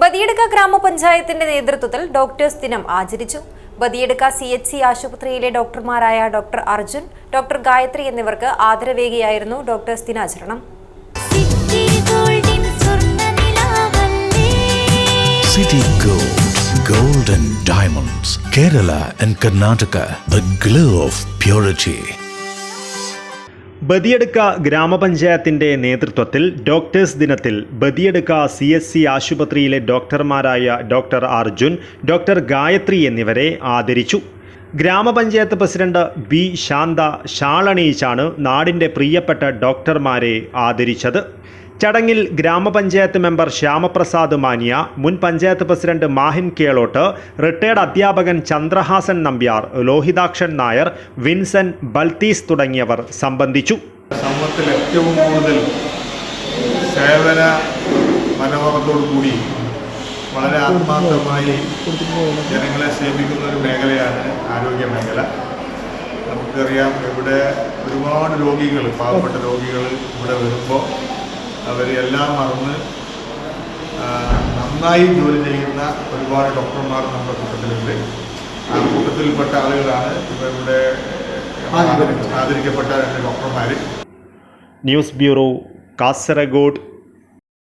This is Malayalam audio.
ബദിയടുക്ക ഗ്രാമപഞ്ചായത്തിന്റെ നേതൃത്വത്തിൽ ഡോക്ടേഴ്സ് ദിനം ആചരിച്ചു. ബദിയടുക്ക സി എച്ച് സി ആശുപത്രിയിലെ ഡോക്ടർമാരായ ഡോക്ടർ അർജുൻ ഡോക്ടർ ഗായത്രി എന്നിവർക്ക് ആദരവേകിയായിരുന്നു ഡോക്ടേഴ്സ് ദിനാചരണം. സിറ്റി ഗോൾഡിൻ സ്വർണനിലാവല്ലേ City Gold, Gold and Diamonds, Kerala and Karnataka, the glow of purity. Badiyadka ഗ്രാമപഞ്ചായത്തിന്റെ നേതൃത്വത്തിൽ ഡോക്ടേഴ്സ് ദിനത്തിൽ ബദിയടുക്ക സി എസ് സി ആശുപത്രിയിലെ ഡോക്ടർമാരായ ഡോക്ടർ അർജുൻ ഡോക്ടർ ഗായത്രി എന്നിവരെ ആദരിച്ചു. ഗ്രാമപഞ്ചായത്ത് പ്രസിഡന്റ് ബി ശാന്ത ഷാളണീച്ചാണ് നാടിന്റെ പ്രിയപ്പെട്ട ഡോക്ടർമാരെ ആദരിച്ചത്. ചടങ്ങിൽ ഗ്രാമപഞ്ചായത്ത് മെമ്പർ ശ്യാമപ്രസാദ് മാനിയ മുൻ പഞ്ചായത്ത് പ്രസിഡന്റ് മാഹിൻ കേളോട്ട് റിട്ടയർഡ് അധ്യാപകൻ ചന്ദ്രഹാസൻ നമ്പ്യാർ ലോഹിതാക്ഷൻ നായർ വിൻസൻ ബൽത്തീസ് തുടങ്ങിയവർ സംബന്ധിച്ചു. ഏറ്റവും കൂടുതൽ സേവന മനോഭാവത്തോടുകൂടി വളരെ ആത്മാർത്ഥമായി ജനങ്ങളെ സേവിക്കുന്ന ഒരു മേഖലയാണ് ആരോഗ്യ മേഖല. നമുക്കറിയാം ഇവിടെ ഒരുപാട് രോഗികൾ പാവപ്പെട്ട രോഗികൾ ഇവിടെ വരുമ്പോൾ അവർ എല്ലാം മറന്ന് നന്നായി ജോലി ചെയ്യുന്ന ഒരുപാട് ഡോക്ടർമാർ നമ്മുടെ കൂട്ടത്തിലുണ്ട്. ആ കൂട്ടത്തിൽപ്പെട്ട ആളുകളാണ് ഇവരുടെ ഇവിടെ ആദരിക്കപ്പെട്ട രണ്ട് ഡോക്ടർമാർ ന്യൂസ് ബ്യൂറോ കാസർഗോഡ്